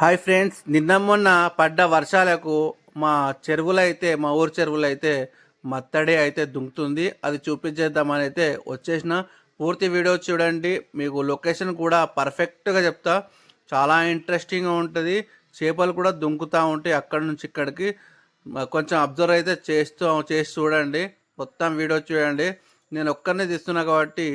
Hi friends నిన్న మొన్న పడ్డ వర్షాలకు మా చెరువులు అయితే మా ఊరు చెరువులు అయితే మత్తడి అయితే దుంకుతుంది. అది చూపించేద్దామని అయితే వచ్చేసిన. పూర్తి వీడియో చూడండి. మీకు లొకేషన్ కూడా పర్ఫెక్ట్గా చెప్తా. చాలా ఇంట్రెస్టింగ్గా ఉంటుంది. చేపలు కూడా దుంకుతూ ఉంటాయి అక్కడి నుంచి ఇక్కడికి. కొంచెం అబ్జర్వ్ అయితే చేస్తూ చేసి చూడండి. మొత్తం వీడియో చూడండి. నేను ఒక్కరినే తీస్తున్నా కాబట్టి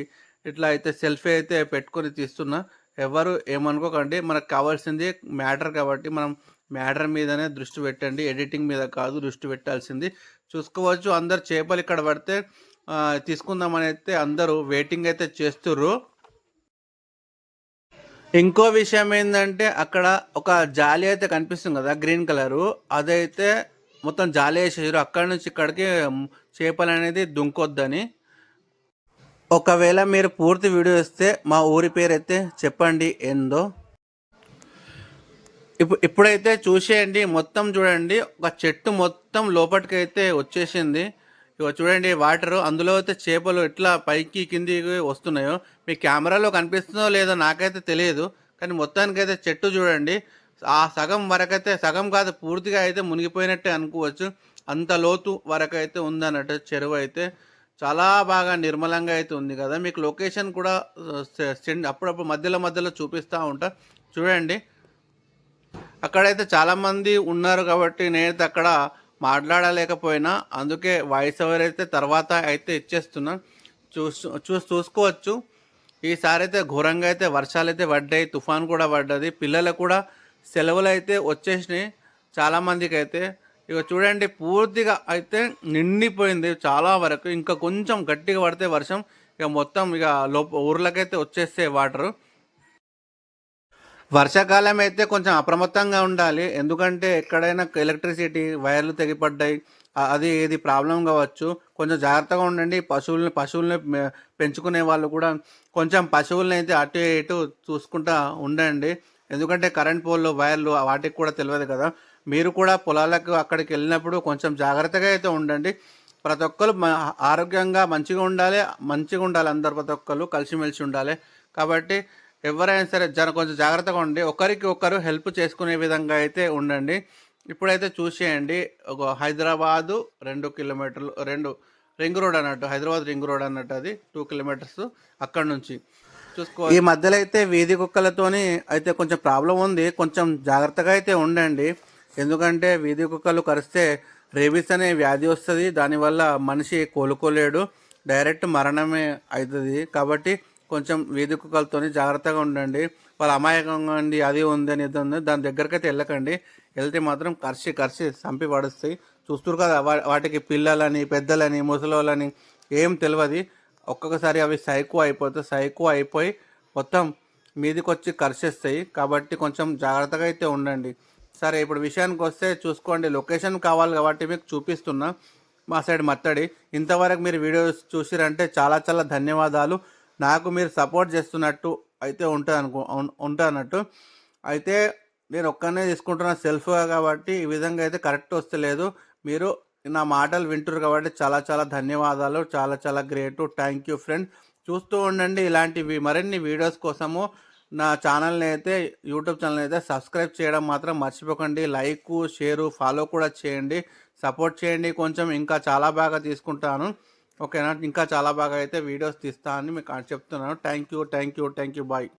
ఇట్లా అయితే సెల్ఫీ అయితే పెట్టుకొని తీస్తున్నా. ఎవరు ఏమనుకోకండి మనకు కావాల్సింది మ్యాటర్ కాబట్టి మనం మ్యాటర్ మీదనే దృష్టి పెట్టండి ఎడిటింగ్ మీద కాదు దృష్టి పెట్టాల్సింది. చూసుకోవచ్చు అందరు చేపలు ఇక్కడ పడితే తీసుకుందామని అయితే అందరూ వెయిటింగ్ అయితే చేస్తుర్రు. ఇంకో విషయం ఏంటంటే అక్కడ ఒక జాలి అయితే కనిపిస్తుంది కదా గ్రీన్ కలరు. అదైతే మొత్తం జాలి వేసేసారు. అక్కడి నుంచి ఇక్కడికి చేపలు అనేది దుంకొద్దని. ఒకవేళ మీరు పూర్తి వీడియో ఇస్తే మా ఊరి పేరు అయితే చెప్పండి ఏందో. ఇప్పుడు ఇప్పుడైతే చూసేయండి మొత్తం చూడండి. ఒక చెట్టు మొత్తం లోపలికి అయితే వచ్చేసింది. ఇక చూడండి వాటర్ అందులో అయితే చేపలు ఎట్లా పైకి కిందికి వస్తున్నాయో. మీ కెమెరాలో కనిపిస్తుందో లేదో నాకైతే తెలియదు. కానీ మొత్తానికైతే చెట్టు చూడండి. ఆ సగం వరకైతే సగం కాదు పూర్తిగా అయితే మునిగిపోయినట్టే అనుకోవచ్చు. అంత లోతు వరకు అయితే ఉందన్నట్టు చెరువు అయితే. చాలా బాగా నిర్మలంగా అయితే ఉంది కదా. మీకు లొకేషన్ కూడా సె- సెండ్ అప్పుడప్పుడు మధ్యలో మధ్యలో చూపిస్తూ ఉంటా. చూడండి. అక్కడైతే చాలామంది ఉన్నారు కాబట్టి నేనైతే అక్కడ మాట్లాడలేకపోయినా. అందుకే వాయిస్ ఓవర్ అయితే తర్వాత అయితే ఇచ్చేస్తున్నా. చూసు చూసి చూసుకోవచ్చు. ఈసారి అయితే ఘోరంగా అయితే వర్షాలు అయితే పడ్డాయి. తుఫాన్ కూడా పడ్డది. పిల్లలు కూడా సెలవులు అయితే వచ్చేసినాయి. చాలామందికి అయితే ఇక చూడండి పూర్తిగా అయితే నిండిపోయింది చాలా వరకు. ఇంకా కొంచెం గట్టిగా పడితే వర్షం ఇక మొత్తం ఇక లోప ఊర్లకైతే వచ్చేస్తాయి వాటరు. వర్షాకాలం అయితే కొంచెం అప్రమత్తంగా ఉండాలి. ఎందుకంటే ఎక్కడైనా ఎలక్ట్రిసిటీ వైర్లు తెగిపడ్డాయి. అది ఏది ప్రాబ్లం కావచ్చు. కొంచెం జాగ్రత్తగా ఉండండి. పశువుల్ని పశువుల్ని పెంచుకునే వాళ్ళు కూడా కొంచెం పశువుల్ని అయితే అటు ఇటు చూసుకుంటా ఉండండి. ఎందుకంటే కరెంట్ పోల్లు వైర్లు వాటికి కూడా తెలియదు కదా. మీరు కూడా పొలాలకు అక్కడికి వెళ్ళినప్పుడు కొంచెం జాగ్రత్తగా అయితే ఉండండి. ప్రతి ఒక్కరు ఆరోగ్యంగా మంచిగా ఉండాలి మంచిగా ఉండాలి అందరు ప్రతి ఒక్కరు కలిసిమెలిసి ఉండాలి. కాబట్టి ఎవరైనా సరే జన కొంచెం జాగ్రత్తగా ఉండి ఒకరికి ఒకరు హెల్ప్ చేసుకునే విధంగా అయితే ఉండండి. ఇప్పుడైతే చూసేయండి ఒక హైదరాబాదు రెండు కిలోమీటర్లు రెండు రింగ్ రోడ్ అన్నట్టు హైదరాబాద్ రింగ్ రోడ్ అన్నట్టు అది టూ కిలోమీటర్స్ అక్కడ నుంచి. చూసుకో ఈ మధ్యలో అయితే వీధి కుక్కలతోని అయితే కొంచెం ప్రాబ్లం ఉంది. కొంచెం జాగ్రత్తగా అయితే ఉండండి. ఎందుకంటే వీధి కుక్కలు కరిస్తే రేబీస్ అనే వ్యాధి వస్తుంది దానివల్ల మనిషి కోలుకోలేడు డైరెక్ట్ మరణమే అవుతుంది కాబట్టి కొంచెం వీధి కుక్కలతోని జాగ్రత్తగా ఉండండి. వాళ్ళ అమాయకంగా ఉంది అది ఉంది అని ఇది ఉంది దాని దగ్గరికి అయితే వెళ్ళకండి. వెళ్తే మాత్రం కరిచి కరిచి చంపి పడుస్తాయి. చూస్తారు కదా వా- వాటికి పిల్లలని పెద్దలని ముసలోళ్ళని ఏం తెలియదు ఒక్కొక్కసారి అవి సైకో అయిపోతాయి సైకో అయిపోయి మొత్తం మీదికి వచ్చి కరిచేస్తాయి కాబట్టి కొంచెం జాగ్రత్తగా అయితే ఉండండి. సరే ఇప్పుడు విషయానికి వస్తే చూసుకోండి లొకేషన్ కావాలి కాబట్టి మీకు చూపిస్తున్నా. మా సైడ్ మత్తడి. ఇంతవరకు మీరు వీడియోస్ చూసిరంటే చాలా చాలా ధన్యవాదాలు. నాకు మీరు సపోర్ట్ చేస్తున్నట్టు అయితే ఉంటుంది అనుకో ఉంటానట్టు. అయితే నేను ఒక్కనే తీసుకుంటున్న సెల్ఫ్గా కాబట్టి ఈ విధంగా అయితే కరెక్ట్ వస్తలేదు. మీరు నా మాటలు వింటురు కాబట్టి చాలా చాలా ధన్యవాదాలు. చాలా చాలా గ్రేటు. Thank you friend. చూస్తూ ఉండండి ఇలాంటివి మరిన్ని వీడియోస్ కోసము. నా ఛానల్ని అయితే యూట్యూబ్ ఛానల్ అయితే సబ్స్క్రైబ్ చేయడం మాత్రం మర్చిపోకండి. లైక్ షేరు ఫాలో కూడా చేయండి. సపోర్ట్ చేయండి. కొంచెం ఇంకా చాలా బాగా తీసుకుంటాను. ఓకేనా? ఇంకా చాలా బాగా అయితే వీడియోస్ తీస్తా అని మీకు చెప్తున్నాను. Thank you thank you thank you. Bye.